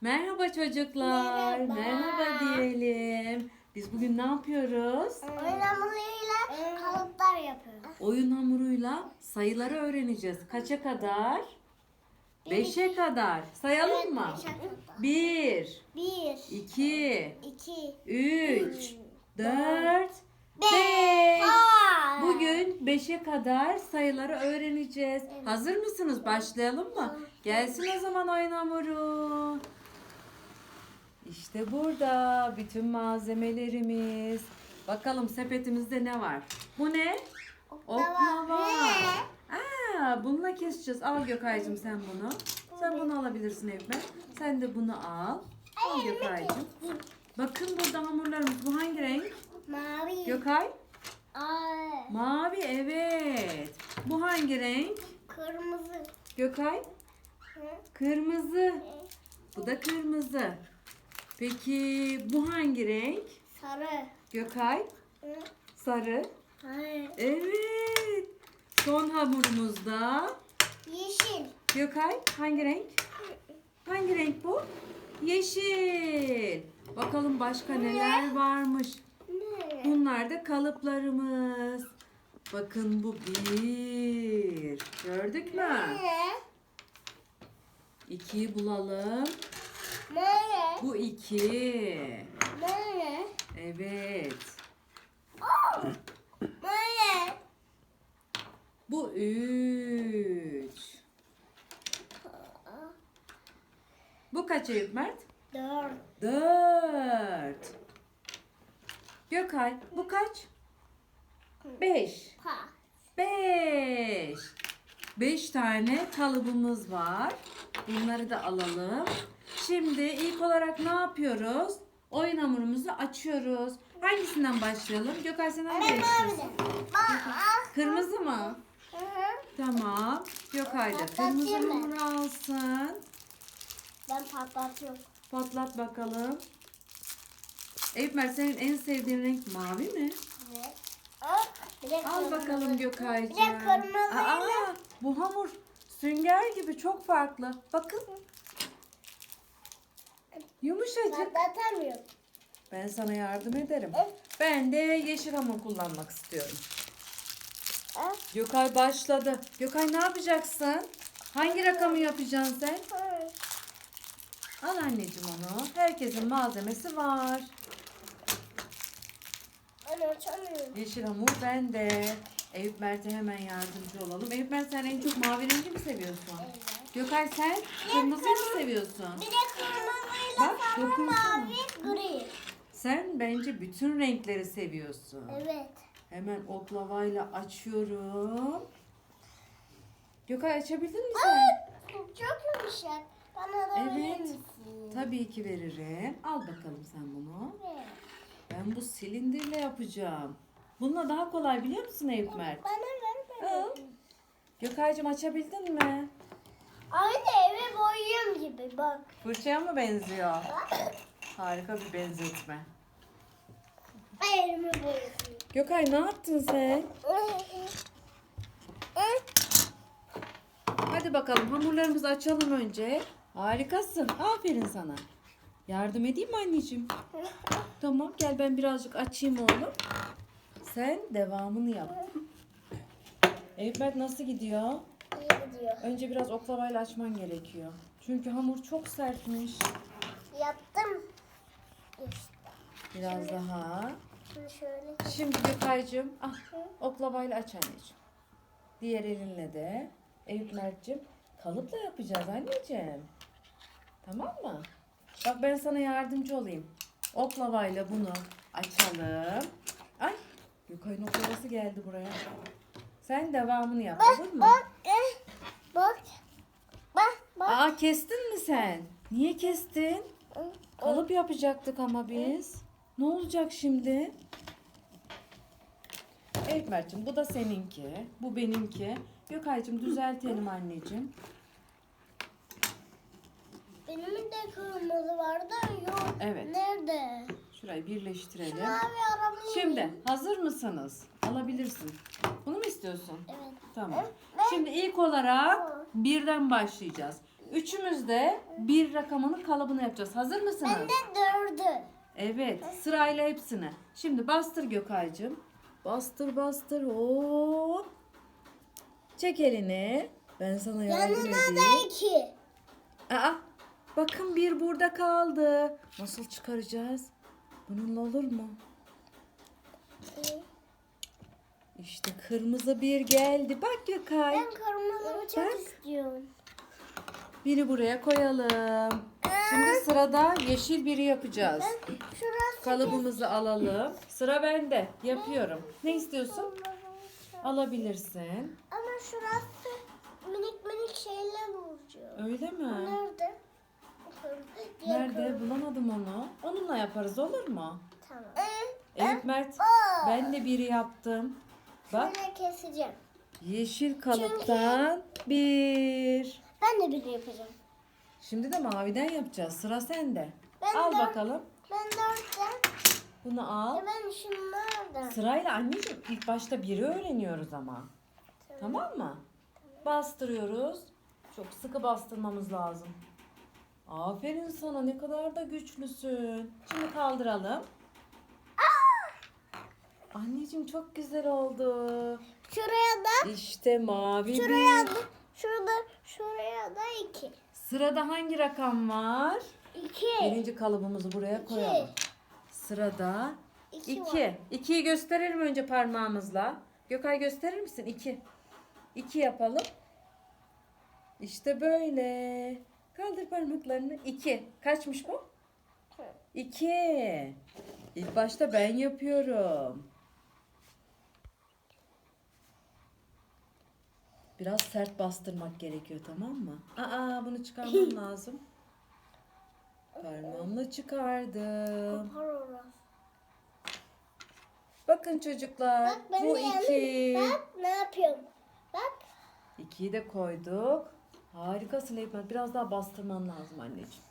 Merhaba çocuklar. Merhaba. Merhaba diyelim. Biz bugün ne yapıyoruz? Oyun hamuruyla kalıplar yapıyoruz. Oyun hamuruyla sayıları öğreneceğiz. Kaça kadar? Beşe kadar. Sayalım mı? beşe. Bir, Bir, iki, iki, üç, dört, beş. Bugün 5'e kadar sayıları öğreneceğiz. Hazır mısınız? Başlayalım mı? Gelsin o zaman oyun hamuru. İşte burada bütün malzemelerimiz. Bakalım sepetimizde ne var? Bu ne? Oklava. Aa, bununla keseceğiz. Al Gökay'cığım sen bunu. Sen bunu alabilirsin Evme. Sen de bunu al. Al Gökay'cığım. Bakın burada hamurlarımız. Bu hangi renk? Mavi. Gökay? Aa, Mavi evet. Bu hangi renk? kırmızı. Gökay? Hı? Kırmızı. Bu da kırmızı. Peki bu hangi renk? Sarı. Gökay? Hı? Sarı. Hayır. Evet. Son hamurumuzda Yeşil. Gökay hangi renk? Hangi renk bu? Yeşil. Bakalım başka neler varmış. Ne? Bunlar da kalıplarımız. Bakın bu bir. Gördük mü? Ne? İkiyi bulalım. Ne? Bu iki. Ne? Evet. Ne? Bu üç. Bu kaç Eyüp Mert? Dört. Dört. Gökay bu kaç? Beş. Beş. Beş tane kalıbımız var. Bunları da alalım. Şimdi ilk olarak ne yapıyoruz? Oyun hamurumuzu açıyoruz. Hangisinden başlayalım? Gökay sen hangi istiyorsun? Kırmızı mı? Tamam. Gökay da kırmızı Patlatayım mı? hamuru alsın. Ben patlatıyorum. Patlat bakalım. Eyüp Mert senin en sevdiğin renk mavi mi? Evet. Al, bir de Al kırmızı. bakalım Gökaycığım. Bir de kırmızıyla- Aa, bu hamur sünger gibi çok farklı. Bakın. Yumuşacık. Patlatamıyorum. Ben sana yardım ederim. Evet. Ben de yeşil hamur kullanmak istiyorum. Al. Gökay başladı. Gökay ne yapacaksın? Hangi rakamı yapacaksın sen? Al anneciğim onu. Herkesin malzemesi var. Ben. Yeşil hamur bende. Eyüp Mert'e hemen yardımcı olalım. Eyüp Mert sen en çok mavi rengi mi seviyorsun? Evet. Gökay sen kırmızıyı mı seviyorsun? Bir de kırmızıyla Bak, dokunsana. mavi, gri. Sen bence bütün renkleri seviyorsun. Evet. Hemen oklavayla açıyorum. Gökay açabildin mi sen? Çok yumuşak. Bana da verir Evet. misin? Tabii ki veririm. Al bakalım sen bunu. Evet. Ben bu silindirle yapacağım. Bununla daha kolay biliyor musun Eyüp Mert? Bana ver Al. Gökaycığım açabildin mi? Aynı eve boyuyorum gibi bak. Fırçaya mı benziyor? Harika bir benzetme. Elimi boyuyorum. Gökay ne yaptın sen? Hadi bakalım hamurlarımızı açalım önce. Harikasın. Aferin sana. Yardım edeyim mi anneciğim? Tamam gel ben birazcık açayım oğlum. Sen devamını yap. Eyüp nasıl gidiyor? Gidiyor. Önce biraz oklavayla açman gerekiyor. Çünkü hamur çok sertmiş. Yaptım. İşte. Biraz daha. Şimdi şöyle. Şimdi Gökay'cığım ah, oklavayla aç anneciğim. Diğer elinle de. Eyüp Mert'cim kalıpla yapacağız anneciğim. Tamam mı? Bak ben sana yardımcı olayım. Oklavayla bunu açalım. Ay Gökay'ın oklavası geldi buraya. Sen devamını yap olur mu? Bak. eh. Aa kestin mi sen? Niye kestin? Kalıp yapacaktık ama biz. Ne olacak şimdi? Evet Mert'cim bu da seninki. Bu benimki. Gökay'cığım düzeltelim anneciğim. Benim de kırmızı vardı. Yok. Evet. Nerede? Şurayı birleştirelim. Mavi arabayı. Şimdi hazır mısınız? Alabilirsin. Bunu mu istiyorsun? Evet. Tamam. Şimdi ilk olarak birden başlayacağız. Üçümüz de bir rakamının kalıbını yapacağız. Hazır mısınız? Ben de dördü. Evet, sırayla hepsini. Şimdi bastır Gökay'cığım. Bastır bastır. Hop. Çek elini. Ben sana yardım Yanına edeyim. da iki. Aa, bakın bir burada kaldı. Nasıl çıkaracağız? Bununla olur mu? İşte kırmızı bir geldi. Bak Gökay. Ben kırmızı bıçak Bak. istiyorum. Biri buraya koyalım. Şimdi sırada yeşil biri yapacağız. Şurası Kalıbımızı alalım. Sıra bende. Yapıyorum. Ne istiyorsun? Alabilirsin. Ama şurası minik minik şeyler olacak. Öyle mi? Nerede? Diğer Nerede? kırmızı- Bulamadım onu. Onunla yaparız olur mu? Tamam. Evet Mert. Ben de biri yaptım. Bak Böyle keseceğim. yeşil kalıptan bir. Ben de bir yapacağım. Şimdi de maviden yapacağız. Sıra sende. Ben Al de- bakalım. Ben dörtten. Bunu al. Ya ben şunlardan. Sırayla anneciğim ilk başta biri öğreniyoruz ama. Tamam mı? Bastırıyoruz. Çok sıkı bastırmamız lazım. Aferin sana ne kadar da güçlüsün. Şimdi kaldıralım. Anneciğim çok güzel oldu. Şuraya da. İşte mavi Şuraya bir. da. Şurada. Şuraya da iki. Sırada hangi rakam var? İki. Birinci kalıbımızı buraya koyalım. Sırada İki, iki. var. İkiyi gösterelim önce parmağımızla. Gökay gösterir misin? İki. İki yapalım. İşte böyle. Kaldır parmaklarını. İki. Kaçmış bu? İki. İlk başta ben yapıyorum. Biraz sert bastırmak gerekiyor tamam mı? Aa bunu çıkarmam lazım. Parmağımla çıkardım. Kopar orası. Bakın çocuklar Bak ben bu iki. Bak ne yapıyorum. Bak. İkiyi de koyduk. Harikasın Eymen. Biraz daha bastırman lazım anneciğim.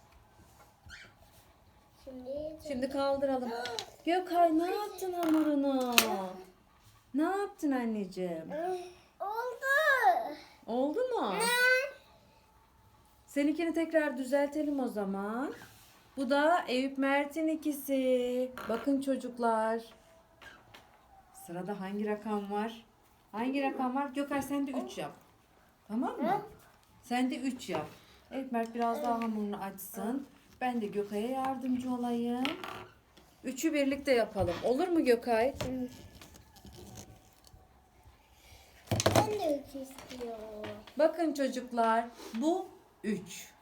Şimdi. Şimdi kaldıralım. Gökay ne yaptın hamurunu? Ne yaptın anneciğim? Oldu. Oldu mu? Seninkini tekrar düzeltelim o zaman. Bu da Eyüp Mert'in ikisi. Bakın çocuklar. Sırada hangi rakam var? Hangi rakam var? Gökay sen de 3 yap. Tamam mı? Sen de 3 yap. Eyüp Mert biraz daha hamurunu açsın. Ben de Gökay'a yardımcı olayım. Üçü birlikte yapalım. Olur mu Gökay? Ben de üç istiyorum. Bakın çocuklar bu 3.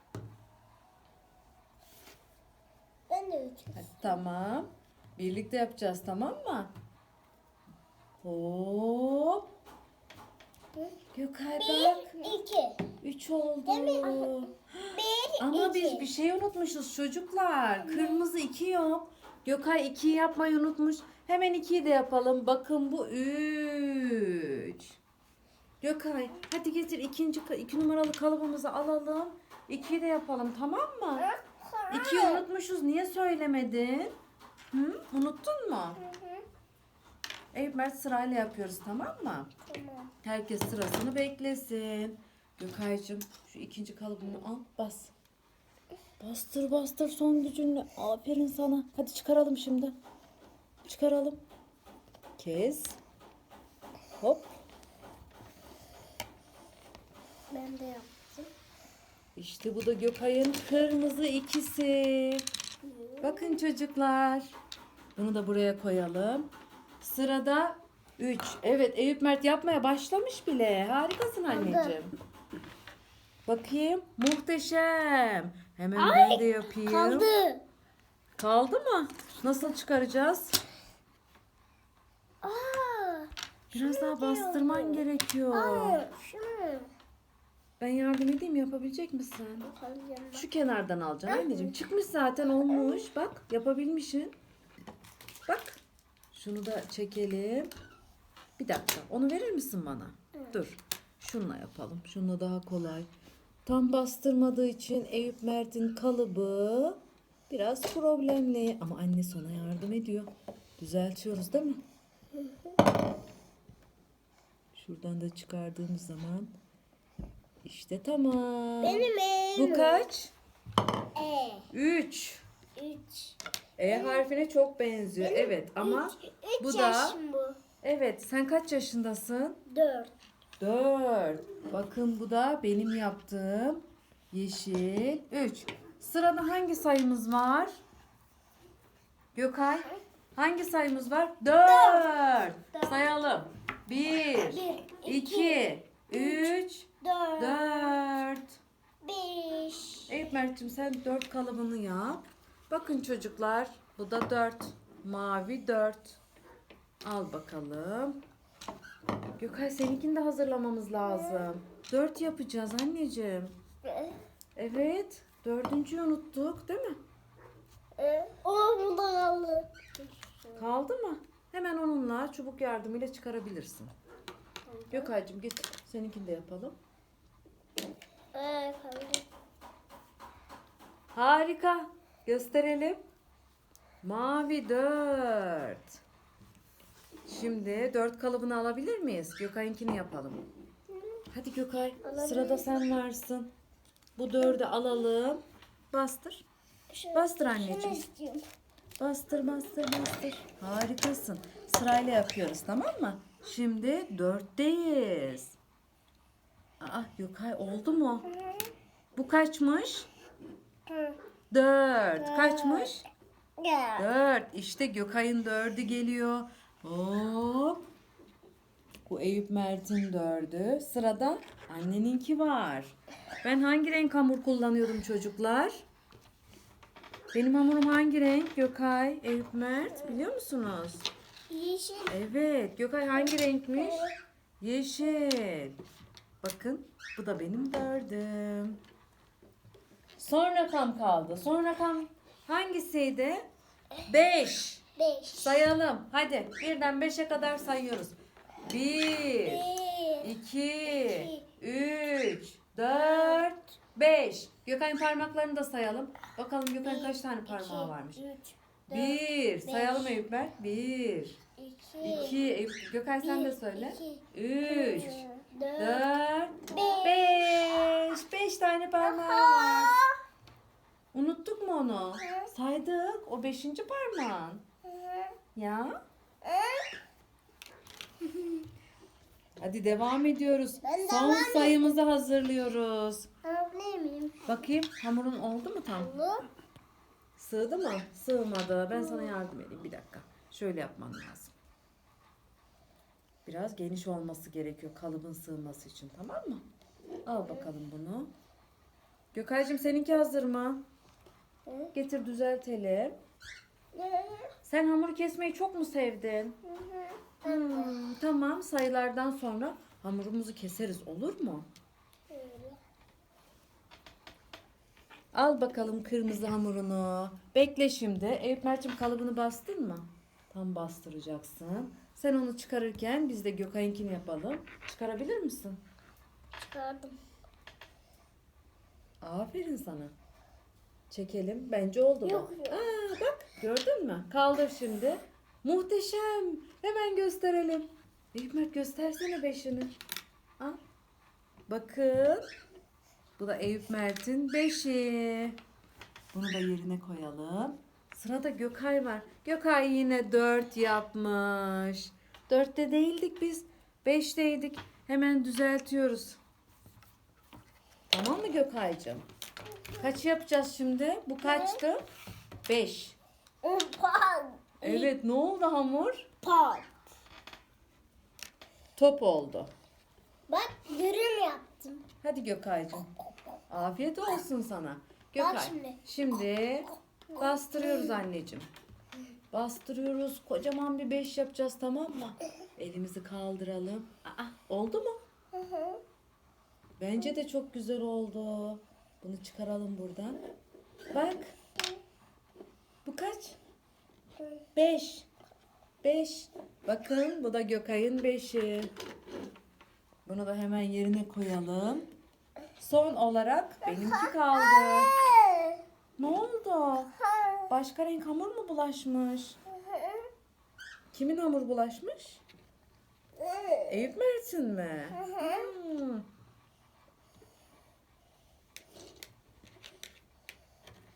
Ben de üç istiyorum. Tamam. Birlikte yapacağız tamam mı? Hop. Gökay bak. Bir, iki. 3 oldu. Bir, Ama iki. biz bir şey unutmuşuz çocuklar. Kırmızı 2 yok. Gökay 2'yi yapmayı unutmuş. Hemen 2'yi de yapalım. Bakın bu 3. Gökay hadi getir ikinci iki numaralı kalıbımızı alalım. 2'yi de yapalım tamam mı? 2'yi unutmuşuz. Niye söylemedin? Hı? Unuttun mu? Eyüp Mert sırayla yapıyoruz tamam mı? Tamam. Herkes sırasını beklesin. Gökay'cığım şu ikinci kalıbını al bas. Bastır bastır son gücünle. Aferin sana. Hadi çıkaralım şimdi. Çıkaralım. Kes. Hop. Ben de yaptım. İşte bu da Gökay'ın kırmızı ikisi. Bakın çocuklar. Bunu da buraya koyalım. Sırada 3. Evet Eyüp Mert yapmaya başlamış bile. Harikasın anneciğim. Bakayım. Muhteşem. Hemen ben de yapayım. Kaldı. Kaldı mı? Nasıl çıkaracağız? Aa, Biraz daha bastırman gerekiyor. aa, şunu. Ben yardım edeyim yapabilecek misin? Yapacağım. Şu kenardan alacaksın anneciğim. Çıkmış zaten olmuş. Bak yapabilmişsin. Bak. Şunu da çekelim. Bir dakika. Onu verir misin bana? Dur. Şununla yapalım. Şununla daha kolay. Tam bastırmadığı için Eyüp Mert'in kalıbı biraz problemli. Ama anne sana yardım ediyor. Düzeltiyoruz değil mi? Şuradan da çıkardığımız zaman İşte tamam. Benim. Bu kaç? E. 3. Üç. E harfine çok benziyor. Evet ama Üç, üç bu da bu. evet sen kaç yaşındasın? Dört. 4. Bakın bu da benim yaptığım yeşil 3. Sırada hangi sayımız var? Gökay. Hangi sayımız var? 4. Sayalım. 1 Bir, 2 3 Dört. 4 Beş. Evet Mert'cim sen 4 kalıbını yap. Bakın çocuklar bu da 4. Mavi 4. Al bakalım. Gökay seninkini de hazırlamamız lazım. 4 yapacağız anneciğim. Evet. Dördüncüyü unuttuk değil mi? O bu da kaldı. Kaldı mı? Hemen onunla çubuk yardımıyla çıkarabilirsin. Gökay'cığım git. Seninkini de yapalım. Harika. Gösterelim. Mavi 4. Şimdi 4 kalıbını alabilir miyiz? Gökay'ınkini yapalım. Hadi Gökay. Sırada sen varsın. Bu 4'ü alalım. Bastır. Bastır anneciğim. Bastır bastır bastır. Harikasın. Sırayla yapıyoruz tamam mı? Şimdi dörtteyiz. Aa Gökay oldu mu? Bu kaçmış? Dört. Kaçmış? Dört. İşte Gökay'ın dördü geliyor. Hop. Bu Eyüp Mert'in dördü. Sırada anneninki var. Ben hangi renk hamur kullanıyorum çocuklar? Benim hamurum hangi renk? Gökay, Eyüp Mert biliyor musunuz? Yeşil. Evet. Gökay hangi renkmiş? Yeşil. Bakın bu da benim dördüm. Son rakam kaldı. Son rakam hangisiydi? Beş. Beş. Sayalım. Hadi birden beşe kadar sayıyoruz. Bir, Bir. iki, üç, dört, beş. Gökay'ın parmaklarını da sayalım. Bakalım Gökay'ın kaç tane parmağı iki, varmış? Üç. Bir. beş. Sayalım Eyüp. Bir. İki. İki. Gökay sen de söyle. iki, Üç. Dört. Dört. Beş. Beş. Tane parmağı var. Unuttuk mu onu? Saydık. O beşinci parmağın. Ya. Hadi devam ediyoruz. Ben Son devam sayımızı hazırlıyoruz. Miyim? Bakayım hamurun oldu mu tam? Bunu. Sığdı mı? Sığmadı. Ben sana yardım edeyim bir dakika. Şöyle yapman lazım. Biraz geniş olması gerekiyor kalıbın sığması için tamam mı? Al bakalım bunu. Gökaycığım seninki hazır mı? Getir düzeltelim. Sen hamur kesmeyi çok mu sevdin? Hmm, tamam sayılardan sonra hamurumuzu keseriz olur mu? Al bakalım kırmızı hamurunu. Bekle şimdi. Eyüp Mert'cim kalıbını bastın mı? Tam bastıracaksın. Sen onu çıkarırken biz de Gökay'ınkini yapalım. Çıkarabilir misin? Çıkardım. Aferin sana. Çekelim. Bence oldu? Yok, yok. Aa, bak gördün mü? Kaldır şimdi. Muhteşem. Hemen gösterelim. Eyüp Mert göstersene beşini. Al. Bakın. Bu da Eyüp Mert'in beşi. Bunu da yerine koyalım. Sırada Gökay var. Gökay yine dört yapmış. Dörtte değildik biz. Beşteydik. Hemen düzeltiyoruz. Tamam mı Gökay'cığım? Kaç yapacağız şimdi? Bu kaçtı? Beş. Pan. Evet ne oldu hamur? Pan. Top oldu. Bak dürüm yaptım. Hadi Gökay'cığım. Afiyet olsun sana. Gökay. şimdi. Şimdi bastırıyoruz anneciğim. Bastırıyoruz. Kocaman bir beş yapacağız tamam mı? Elimizi kaldıralım. Aa, oldu mu? Bence de çok güzel oldu. Bunu çıkaralım buradan. Bak. Bu kaç? Beş. Beş. Bakın bu da Gökay'ın beşi. Bunu da hemen yerine koyalım. Son olarak benimki kaldı. Ne oldu? Başka renk hamur mu bulaşmış? Kimin hamur bulaşmış? Eyüp Mert'in mi? Hmm.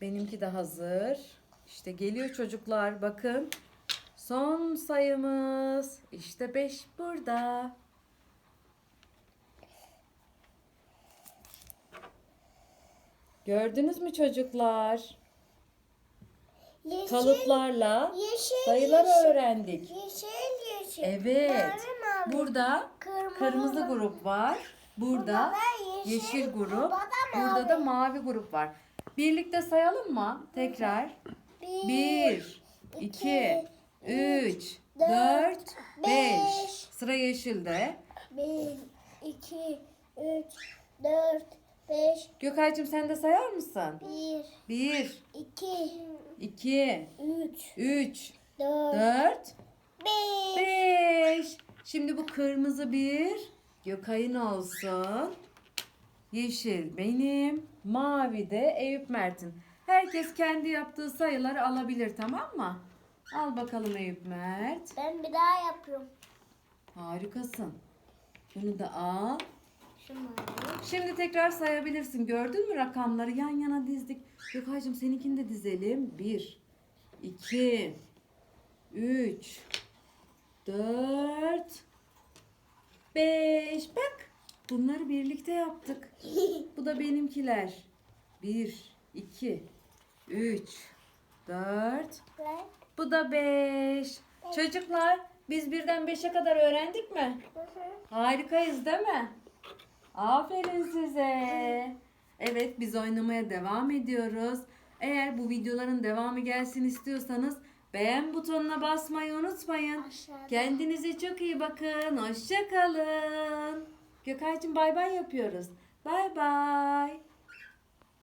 Benimki de hazır. İşte geliyor çocuklar bakın. Son sayımız. İşte 5 burada. Gördünüz mü çocuklar? Yeşil, Kalıplarla yeşil, sayıları yeşil, öğrendik. Yeşil yeşil. Evet. Mavi. Burada Kırmızı. kırmızı grup var. Burada da yeşil grup. Burada da mavi. grup var. Birlikte sayalım mı? Tekrar. Bir, iki, üç, dört, beş. Sıra yeşilde. Bir, iki, üç, dört, beş, Gökay'cığım sen de sayar mısın? bir, Bir, iki, iki, üç, üç, dört, dört, beş. beş. Şimdi bu kırmızı bir Gökay'ın olsun. Yeşil benim. Mavi de Eyüp Mert'in. Herkes kendi yaptığı sayıları alabilir tamam mı? Al bakalım Eyüp Mert. Ben bir daha yapıyorum. Harikasın. Bunu da al. Şimdi tekrar sayabilirsin. Gördün mü rakamları yan yana dizdik. Gökay'cığım seninkini de dizelim. 1, 2, 3, 4, 5. Bak bunları birlikte yaptık. Bu da benimkiler. 1, 2, 3, 4, Bırak. bu da 5. Çocuklar biz birden 5'e kadar öğrendik mi? Harikayız değil mi? Aferin size. Evet biz oynamaya devam ediyoruz. Eğer bu videoların devamı gelsin istiyorsanız beğen butonuna basmayı unutmayın. Aşağıda. Kendinize çok iyi bakın. Hoşça kalın. Gökay'cığım bay bay yapıyoruz. Bay bay.